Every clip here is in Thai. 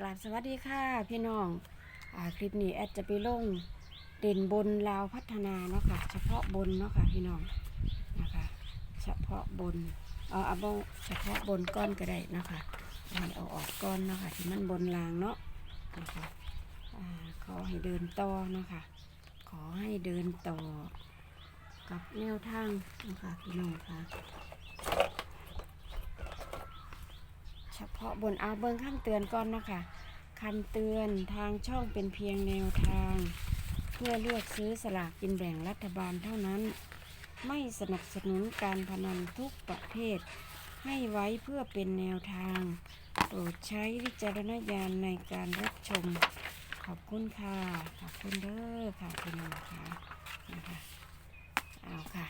กราบสวัสดีค่ะพี่น้องอคลิปนี้แอดจะไปลงเด่นบนลาวพัฒนาเนาะค่ะเฉพาะบนเนาะค่ะพี่น้องนะคะเฉพาะบนเอาเอาบเฉพาะบนก้อนก็ได้นะคะให้เอาออกก้อนเนาะค่ะที่มันบนลางเนาะนะคะอขอให้เดินต่อเนาะค่ะขอให้เดินต่อกับแนวทางนะคะพี่น้องค่ะ เฉพาะบนเอาเบิ้งขั้นเตือนก่อนนะคะคำเตือนทางช่องเป็นเพียงแนวทาง เพื่อเลือกซื้อสลากกินแบ่งรัฐบาลเท่านั้น ไม่สนับสนุนการพนันทุกประเภท ให้ไว้เพื่อเป็นแนวทาง โปรดใช้วิจารณญาณในการรับชม ขอบคุณค่ะ ขอบคุณเด้อค่ะพี่น้องค่ะนะคะเอาค่ะ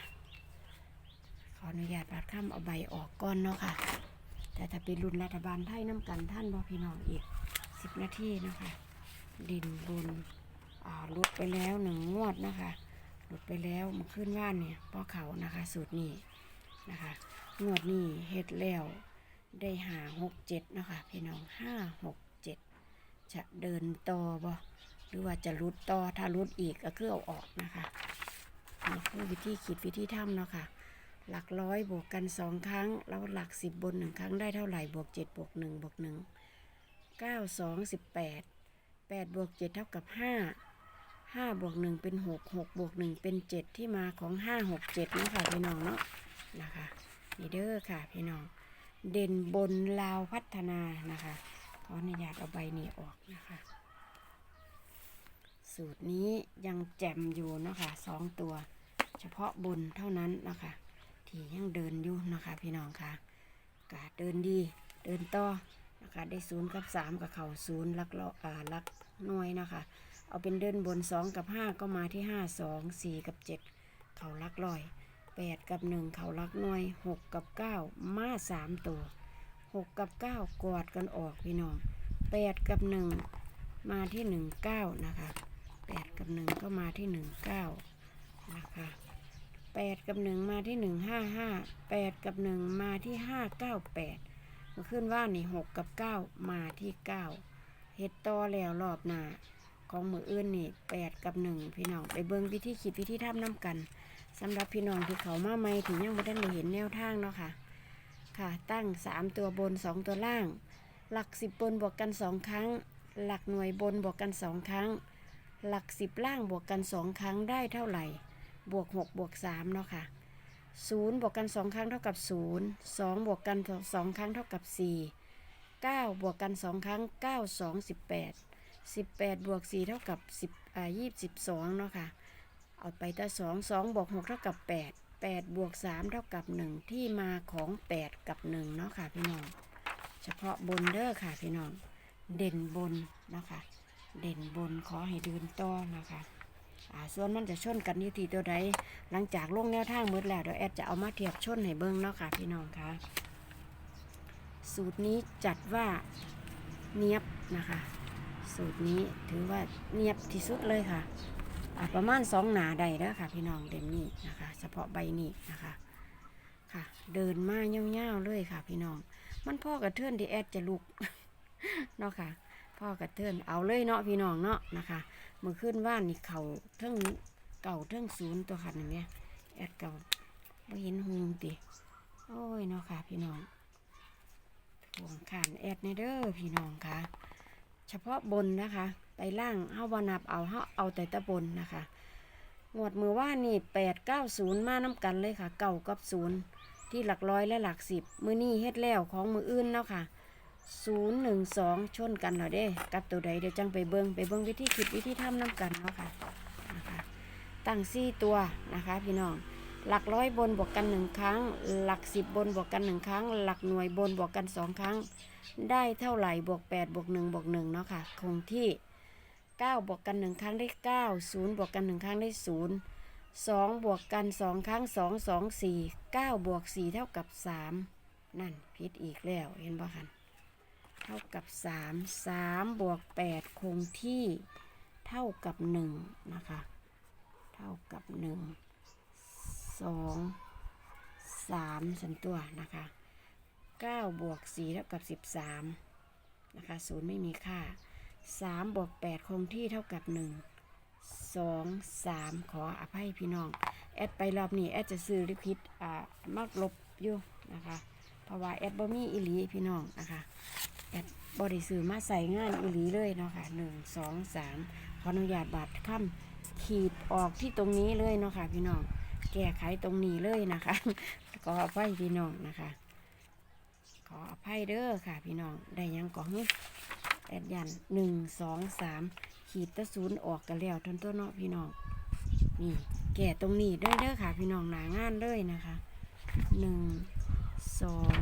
ขออนุญาตบัดค่ำเอาใบออกก่อนเนาะค่ะ แต่ถ้าเป็นรุ่นรัฐบาลไทยน้ำกันท่านบอพี่น้องอีกสิบนาทีนะคะ ดินบนหลุดไปแล้วหนึ่งงวดนะคะหลุดไปแล้วมาขึ้นว่านเนี่ยพ่อเขานะคะ สูตรนี้นะคะ งวดนี้เฮ็ดแล้วได้หาหกเจ็ดนะคะพี่น้องห้าหกเจ็ดจะเดินต่อบ่หรือว่าจะรุดต่อถ้ารุดอีกก็คือเอาออกนะคะนี่คือวิธีคิดวิธีทำเนาะค่ะ หลักร้อยบวกกันสองครั้ง แล้วหลักสิบบนหนึ่งครั้งได้เท่าไหร่บวกเจ็ดบวกหนึ่งบวกหนึ่งเก้าสองสิบแปดแปดบวกเจ็ดเท่ากับห้าห้าบวกหนึ่งเป็นหกหกบวกหนึ่งเป็นเจ็ดที่มาของห้าหกเจ็ดนะคะพี่น้องเนาะนะคะนี่เด้อค่ะพี่น้อง เด่นบนลาวพัฒนานะคะขออนุญาตเอาใบนี้ออกนะคะ สูตรนี้ยังแจ่มอยู่เนาะคะสองตัว เฉพาะบนเท่านั้นนะคะี่ยังเดินอยู่นะคะ พี่น้องค่ะกาเดินดี เดินต่อนะคะ ได้ศูนย์กับสามกับเข่าศูนย์ลักเลาะอ่าลักน้อยนะคะ เอาเป็นเดินบนสองกับห้าก็มาที่ห้าสองสี่กับเจ็ดเข่าลักลอยแปดกับหนึ่งเข่าลักน่วยหกกับเก้ามาสามตัวหกกับเก้ากอดกันออกพี่น้องแปดกับหนึ่งมาที่หนึ่งเก้านะคะแปดกับหนึ่งก็มาที่หนึ่งเก้านะคะ แปดกับหนึ่งมาที่หนึ่งห้าห้าแปดกับหนึ่งมาที่ห้าเก้าแปดมาขึ้นว่านี่หกกับเก้ามาที่เก้าเฮ็ดต่อแล้วรอบหน้าของมืออื่นนี่แปดกับหนึ่งพี่น้องไปเบิ่งวิธีคิดวิธีทำน้ำกันสำหรับพี่น้องที่เขามาใหม่ถึงยังไม่ได้เห็นแนวทางเนาะค่ะ ค่ะ ตั้งสามตัวบนสองตัวล่าง หลักสิบบนบวกกันสองครั้ง หลักหน่วยบนบวกกันสองครั้ง หลักสิบล่างบวกกันสองครั้งได้เท่าไหร่ บวก6บวก3เนาะค่ะ0บวกกัน 2 ครั้งเท่ากับ 0 2 บวกกัน 2 ครั้งเท่ากับ 4 9 บวกกัน 2 ครั้ง 9 2 18 18 บวก 4 เท่ากับ 10อ่า22 เนาะค่ะ เอาไปแต่2 2 บวก 6 เท่ากับ 8 8 บวก 3 เท่ากับ 1 ที่มาของ 8 กับ 1 เนาะค่ะพี่น้อง เฉพาะบนเด้อค่ะพี่น้อง เด่นบนเนาะคะเด่นบนขอให้เดินต่อนะคะ อ่าส่วนมันจะชนกันที่ทีตัวใดหลังจากลงแนวทางหมืดแล้วเดี๋ยวแอดจะเอามาเทียบชนให้เบิ้งเนาะค่ะพี่น้องคะสูตรนี้จัดว่าเนียบนะคะ สูตรนี้ถือว่าเนียบที่สุดเลยค่ะประมาณสองหนาใดแล้วค่ะ พี่น้องเด่นนี้นะคะ เฉพาะใบนี้นะคะค่ะ เดินมาเง่าวๆเลยค่ะ พี่น้อง มันพ่อกระเทือนที่แอดจะลุกเนาะค่ะพ่อกระเทือนเอาเลยเนาะพี่น้องเนาะนะคะ มือขึ้นว่านนี่เขาเทิงเก่าเทิงศูนย์ตัวขันอย่างเนี้ยแอดเก่าไม่เห็นหงติโอ้ยเนาะค่ะ พี่น้องห่วงขานแอดในเด้อพี่น้องค่ะ เฉพาะบนนะคะไปล่างเฮาบานับเอาเฮาเอาแต่ตะบนนะคะงวดมือว่านี่แปดเก้าศูนย์มาน้ำกันเลยค่ะ เก่ากับศูนย์ที่หลักร้อยและหลักสิบมือนี่เฮ็ดแล้วของมืออื่นเนาะค่ะ ศูนย์หนึ่งสองชนกันเหรอเด้กับตัวใดเดี๋ยวจังไปเบิงไปเบิงวิธีคิดวิธีทำน้ำกันเนาะค่ะนะคะตั้งซี่ตัวนะคะพี่น้องหลักร้อยบนบวกกันหนึ่งครั้ง หลักสิบบนบวกกันหนึ่งครั้ง หลักหน่วยบนบวกกันสองครั้ง ได้เท่าไหร่บวกแปดบวกหนึ่งบวกหนึ่งเนาะค่ะ คงที่เก้าบวกกันหนึ่งครั้งได้เก้าศูนย์บวกกันหนึ่งครั้งได้ศูนย์สองบวกกันสองครั้งสองสองสี่เก้าบวกสี่เท่ากับสามนั่นผิดอีกแล้วเห็นปะคะ เท่ากับ 3 3 บวก 8 คงที่เท่ากับ 1 นะคะ เท่ากับ 1 2 3สันตัวนะคะ 9 บวก 4 เท่ากับ 13 นะคะศูนย์ไม่มีค่าสามบวกแปดคงที่เท่ากับหนึ่งสองสามขออภัยพี่น้อง แอดไปรอบนี้ แอดจะซื้อลิพิษอ่ามากลบอยู่นะคะ เพราะว่าแอดบ่มีอิลีพี่น้องนะคะ บริซื้อมาใส่งานอิลีเลยเนาะค่ะหนึ่งสองสามขออนุญาตบาดค่ำขีดออกที่ตรงนี้เลยเนาะค่ะพี่น้องแก้ไขตรงนี้เลยนะคะขออภัยพี่น้องนะคะ ขออภัยเด้อค่ะ พี่น้องได้ยังก่อนแอดยันหนึ่งสองสามขีดตะศูนย์ออกกันแล้วทนตัวเนาะพี่น้องนี่แก่ตรงนี้เด้เด้อค่ะ พี่น้องหนางานเลยนะคะหนึ่งสอง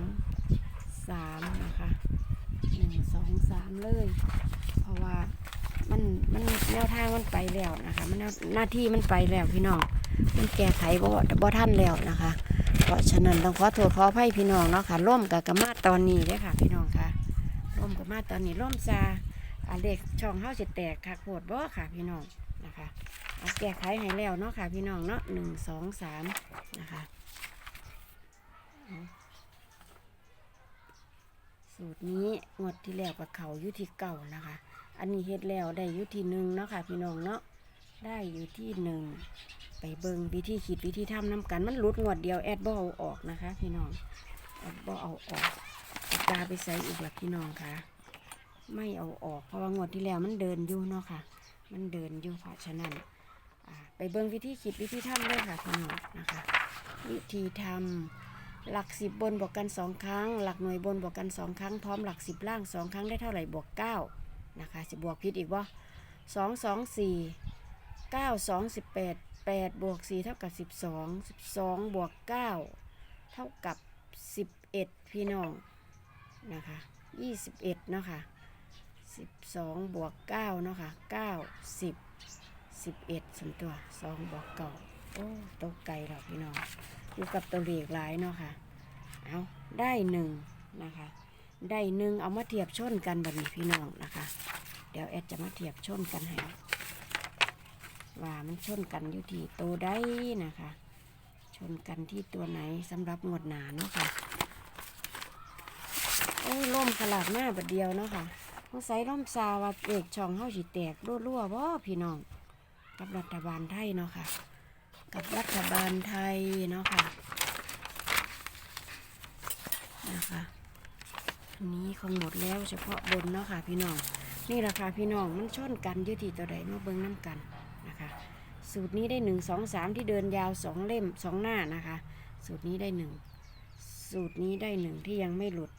สามนะคะ นึ่งสองสามเลย เพราะว่ามันมันแนวทางมันไปแล้วนะคะ มันหน้าที่มันไปแล้วพี่น้องมันแก้ไขบ่บ่ทันแล้วนะคะ เพราะฉะนั้นต้องขอโทษขออภัยพี่น้องเนาะค่ะร่วมกับกมาตอนนี้เด้ค่ะ พี่น้องค่ะร่วมกับมาตอนนี้ร่วมซาอาเล็กช่องเฮาสิแตกคักโพดบ่ค่ะพี่น้องนะคะเอาแก้ไขให้แล้วเนาะค่ะพี่น้องเนาะหนึ่งสองสามนะคะ สูตรนี้งวดที่แล้วกับเขาอยุที่เก่านะคะ อันนี้เฮ็ดแล้วได้อยุที่หนึ่งเนาะค่ะพี่น้องเนาะได้อยู่ที่หนึ่งไปเบิงวิธีคิดวิธีทำน้ำกันมันหลุดงวดเดียวแอดบ่เอาออกนะคะ พี่น้องแอดบ่เอาออกปาไปใส่อีกแบบพี่น้องค่ะ ไม่เอาออกเพราะว่างวดที่แล้วมันเดินอยู่เนาะค่ะ มันเดินอยู่เพราะฉะนั้นไปเบิงวิธีคิดวิธีทำเลยค่ะพี่น้องนะคะ วิธีทำ หลักสิบบนบวกกันสองครั้ง หลักหน่วยบนบวกกันสองครั้ง พร้อมหลักสิบล่างสองครั้งได้เท่าไหร่บวกเก้านะคะสิบวกผิดอีกว่าสองสองสี่เก้าสองสิบแปดแปดบวกสี่เท่ากับสิบสองสิบสองบวกเก้าเท่ากับสิบเอ็ดพี่น้องนะคะยี่สิบเอ็ดเนาะค่ะสิบสองบวกเก้าเนาะค่ะเก้าสิบสิบเอ็ดส่วนตัวสองบวกเก้าโอ้ตกไกลแล้วพี่น้อง อยู่กับตัวเลขหลายเนาะค่ะ เอาได้หนึ่งนะคะ ได้หนึ่งเอามาเทียบชนกันแบบนี้พี่น้องนะคะ เดี๋ยวแอดจะมาเทียบชนกันให้ว่ามันชนกันอยู่ที่ตัวใดนะคะ ชนกันที่ตัวไหนสำหรับงวดหนาเนาะค่ะโอ้ยล่มขลาดหน้าบัดเดียวเนาะค่ะต้องใส่ล่มซาว่าเอกช่องเฮาสิแตกรั่วๆบ่พี่น้อง กับรัฐบาลไทยเนาะค่ะ กับรัฐบาลไทยเนาะค่ะนะคะอันนี้คงหมดแล้วเฉพาะบนเนาะค่ะพี่น้อง นี่แหละค่ะพี่น้องมันช่นกันยู่ที่ตัวใดมาเบิ่งน้ำกันนะคะ สูตรนี้ได้หนึ่งสองสามที่เดินยาวสองเล่มสองหน้านะคะ สูตรนี้ได้หนึ่งสูตรนี้ได้หนึ่งที่ยังไม่หลุด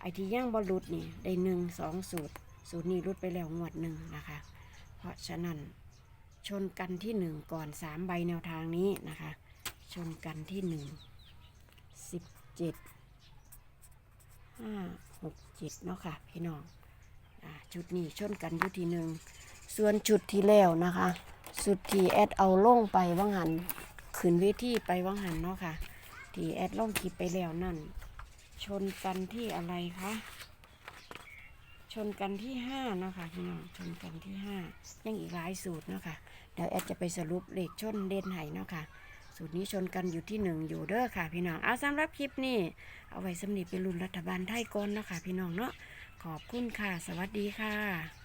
ไอที่ย่างบอลหลุดนี่ได้หนึ่งสองสูตร สูตรนี้หลุดไปแล้วงวดหนึ่งนะคะ เพราะฉะนั้น ชนกันที่หนึ่งก่อนสามใบแนวทางนี้นะคะ ชนกันที่หนึ่งสิบเจ็ดห้าหกเจ็ดเนาะค่ะพี่น้องอชุดนี้ชนกันอยู่ที่หนึ่งส่วนชุดที่แล้วนะคะสุดที่แอดเอาล่งไปว่างหันขึ้นเวทีไปว่างหันเนาะค่ะ ที่แอดล่งคลิปไปแล้วนั่น ชนกันที่อะไรคะ ชนกันที่ห้าเนาะค่ะพี่น้องชนกันที่ห้ายังอีกหลายสูตรเนาะค่ะเดี๋ยวแอดจะไปสรุปเลขชนเด่นไห้เนาะค่ะสูตรนี้ชนกันอยู่ที่หนึ่งอยู่เด้อค่ะ พี่น้องเอาสำหรับคลิปนี้เอาไว้สำนีไปรุ่นรัฐบาลไทยก่อนเนาะค่ะพี่น้องเนาะขอบคุณค่ะ สวัสดีค่ะ